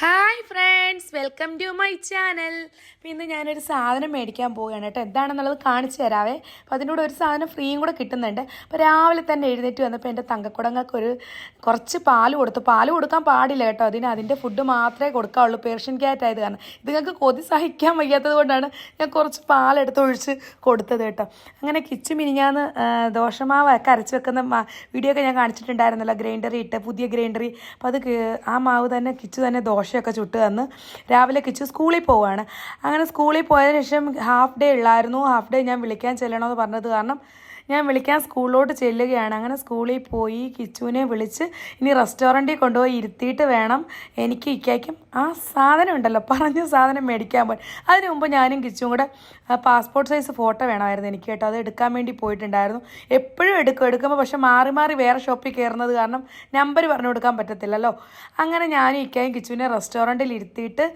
Hi friends Welcome to my channel. അപ്പോൾ ഇന്ന് ഞാനൊരു സാധനം മേടിക്കാൻ പോവുകയാണ് കേട്ടോ. എന്താണെന്നുള്ളത് കാണിച്ചു തരാവേ. അപ്പോൾ അതിന്റെ കൂടെ ഒരു സാധനം ഫ്രീയും കൂടെ കിട്ടുന്നുണ്ട്. അപ്പോൾ രാവിലെ തന്നെ എഴുന്നേറ്റ് വന്നപ്പോൾ എന്റെ തങ്കക്കുടങ്ങൾക്ക് ഒരു കുറച്ച് പാൽ കൊടുത്തു. പാൽ കൊടുക്കാൻ പാടില്ല കേട്ടോ. അതിന് അതിന്റെ ഫുഡ് മാത്രമേ കൊടുക്കാവുള്ളൂ. പേർഷ്യൻ ക്യാറ്റ് ആയത് കാരണം. ഇതുങ്ങൾക്ക് കൊതി സഹിക്കാൻ വയ്യാത്തത് കൊണ്ടാണ് ഞാൻ കുറച്ച് പാലെടുത്ത് ഒഴിച്ച് കൊടുത്തത് കേട്ടോ. അങ്ങനെ കിച്ചു മിനിഞ്ഞാന്ന് ദോഷമാവൊക്കെ അരച്ച് വെക്കുന്ന വീഡിയോ ഒക്കെ ഞാൻ കാണിച്ചിട്ടുണ്ടായിരുന്നല്ലോ. ഗ്രൈൻഡറി ഇട്ട് പുതിയ ഗ്രൈൻഡറി അപ്പോൾ അത് ആ മാവ് തന്നെ കിച്ചു തന്നെ ദോശയൊക്കെ ചുട്ട് തന്ന് രാവിലെ കിച്ചു സ്കൂളിൽ പോവുകയാണ് അങ്ങനെ സ്കൂളിൽ പോയതിന് ശേഷം ഹാഫ് ഡേ ഉള്ളായിരുന്നു. ഹാഫ് ഡേ ഞാൻ വിളിക്കാൻ ചെല്ലണമെന്ന് പറഞ്ഞത് കാരണം ഞാൻ വിളിക്കാൻ സ്കൂളിലോട്ട് ചെല്ലുകയാണ്. അങ്ങനെ സ്കൂളിൽ പോയി കിച്ചുവിനെ വിളിച്ച് ഇനി റെസ്റ്റോറന്റിൽ കൊണ്ടുപോയി ഇരുത്തിയിട്ട് വേണം എനിക്ക് ഇക്കായ്ക്കും ആ സാധനം ഉണ്ടല്ലോ പറഞ്ഞ സാധനം മേടിക്കാൻ പോയി അതിന് മുമ്പ് ഞാനും കിച്ചും കൂടെ പാസ്പോർട്ട് സൈസ് ഫോട്ടോ വേണമായിരുന്നു എനിക്ക് കേട്ടോ. അത് എടുക്കാൻ വേണ്ടി പോയിട്ടുണ്ടായിരുന്നു. എപ്പോഴും എടുക്കും എടുക്കുമ്പോൾ പക്ഷെ മാറി മാറി വേറെ ഷോപ്പിൽ കയറുന്നത് കാരണം നമ്പർ പറഞ്ഞു കൊടുക്കാൻ പറ്റത്തില്ലല്ലോ. അങ്ങനെ ഞാനും ഇക്കായും കിച്ചുവിനെ റെസ്റ്റോറന്റിൽ ഇരുത്തിയിട്ട്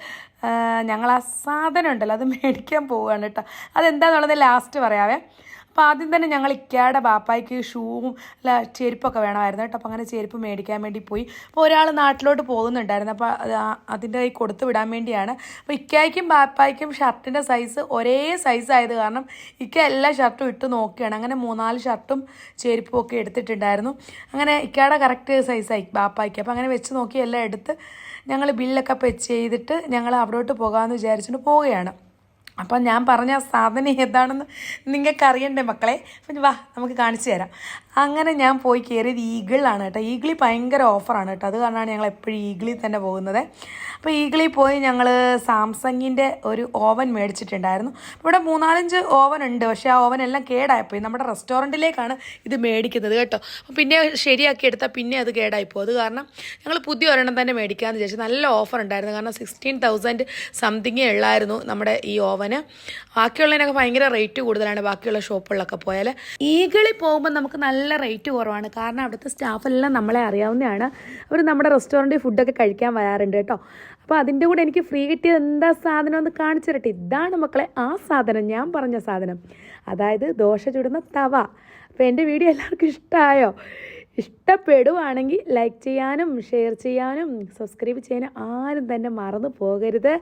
ഞങ്ങൾ ആ സാധനം ഉണ്ടല്ലോ അത് മേടിക്കാൻ പോവുകയാണ് കേട്ടോ. അതെന്താണെന്നുള്ളത് ലാസ്റ്റ് പറയാവേ. അപ്പോൾ ആദ്യം തന്നെ ഞങ്ങൾ ഇക്കയുടെ ബാപ്പായ്ക്ക് ഷൂവും അല്ല ചെരുപ്പൊക്കെ വേണമായിരുന്നു കേട്ടോ. അപ്പോൾ അങ്ങനെ ചെരുപ്പ് മേടിക്കാൻ വേണ്ടി പോയി. അപ്പോൾ ഒരാൾ നാട്ടിലോട്ട് പോകുന്നുണ്ടായിരുന്നു. അപ്പോൾ അത് അതിന്റെ കൈ കൊടുത്തു വിടാൻ വേണ്ടിയാണ്. അപ്പോൾ ഇക്കായ്ക്കും ബാപ്പായ്ക്കും ഷർട്ടിന്റെ സൈസ് ഒരേ സൈസ് ആയത് കാരണം ഇക്ക എല്ലാ ഷർട്ടും ഇട്ട് നോക്കുകയാണ് അങ്ങനെ മൂന്നാൽ ഷർട്ടും ചെരുപ്പും ഒക്കെ എടുത്തിട്ടുണ്ടായിരുന്നു. അങ്ങനെ ഇക്കയുടെ കറക്റ്റ് സൈസായി ബാപ്പായ്ക്ക്. അപ്പോൾ അങ്ങനെ വെച്ച് നോക്കി എല്ലാം എടുത്ത് ഞങ്ങൾ ബില്ലൊക്കെ പേ ചെയ്തിട്ട് ഞങ്ങൾ അവിടോട്ട് പോകാമെന്ന് വിചാരിച്ചുകൊണ്ട് പോവുകയാണ്. അപ്പം ഞാൻ പറഞ്ഞ ആ സാധനം ഏതാണെന്ന് നിങ്ങൾക്ക് അറിയണ്ടേ മക്കളെ? അപ്പം വാ നമുക്ക് കാണിച്ചു തരാം. അങ്ങനെ ഞാൻ പോയി കയറിയത് ഈഗിളിലാണ് കേട്ടോ. ഈഗിളി ഭയങ്കര ഓഫറാണ് കേട്ടോ. അത് കാരണമാണ് ഞങ്ങൾ എപ്പോഴും ഈഗിളി തന്നെ പോകുന്നത്. അപ്പോൾ ഈഗിളി പോയി ഞങ്ങൾ സാംസങ്ങിന്റെ ഒരു ഓവൻ മേടിച്ചിട്ടുണ്ടായിരുന്നു. ഇവിടെ മൂന്നാലഞ്ച് ഓവൻ ഉണ്ട്. പക്ഷേ ആ ഓവൻ എല്ലാം കേടായിപ്പോയി. നമ്മുടെ റെസ്റ്റോറന്റിലേക്കാണ് ഇത് മേടിക്കുന്നത് കേട്ടോ. അപ്പോൾ പിന്നെ ശരിയാക്കി എടുത്താൽ പിന്നെ അത് കേടായിപ്പോയി. അത് കാരണം ഞങ്ങൾ പുതിയ ഒരെണ്ണം തന്നെ മേടിക്കാമെന്ന് വിചാരിച്ചു. നല്ല ഓഫർ ഉണ്ടായിരുന്നു. കാരണം സിക്സ്റ്റീൻ തൗസൻഡ് സംതിങ്ങേ ഉള്ളായിരുന്നു നമ്മുടെ ഈ ഓവന് ബാക്കിയുള്ളതിനൊക്കെ ഭയങ്കര റേറ്റ് കൂടുതലാണ് ബാക്കിയുള്ള ഷോപ്പുകളിലൊക്കെ പോയാൽ ഈഗിളിൽ പോകുമ്പോൾ നമുക്ക് നല്ല റേറ്റ് കുറവാണ്. കാരണം അവിടുത്തെ സ്റ്റാഫെല്ലാം നമ്മളെ അറിയാവുന്നതാണ്. അവർ നമ്മുടെ റെസ്റ്റോറന്റിൽ ഫുഡൊക്കെ കഴിക്കാൻ വരാറുണ്ട് കേട്ടോ. അപ്പോൾ അതിന്റെ കൂടെ എനിക്ക് ഫ്രീ കിട്ടിയത് എന്താ സാധനം എന്ന് കാണിച്ചു തരട്ടെ? ഇതാണ് മക്കളെ ആ സാധനം ഞാൻ പറഞ്ഞ സാധനം. അതായത് ദോശ ചുടുന്ന തവ. അപ്പോൾ എന്റെ വീഡിയോ എല്ലാവർക്കും ഇഷ്ടമായോ ഇഷ്ടപ്പെടുവാണെങ്കിൽ ലൈക്ക് ചെയ്യാനും ഷെയർ ചെയ്യാനും സബ്സ്ക്രൈബ് ചെയ്യാനും ആരും തന്നെ മറന്നു പോകരുത്.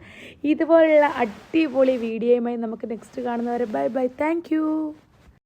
ഇതുപോലുള്ള അടിപൊളി വീഡിയോയുമായി നമുക്ക് നെക്സ്റ്റ് കാണുന്നവരെ ബൈ ബൈ താങ്ക്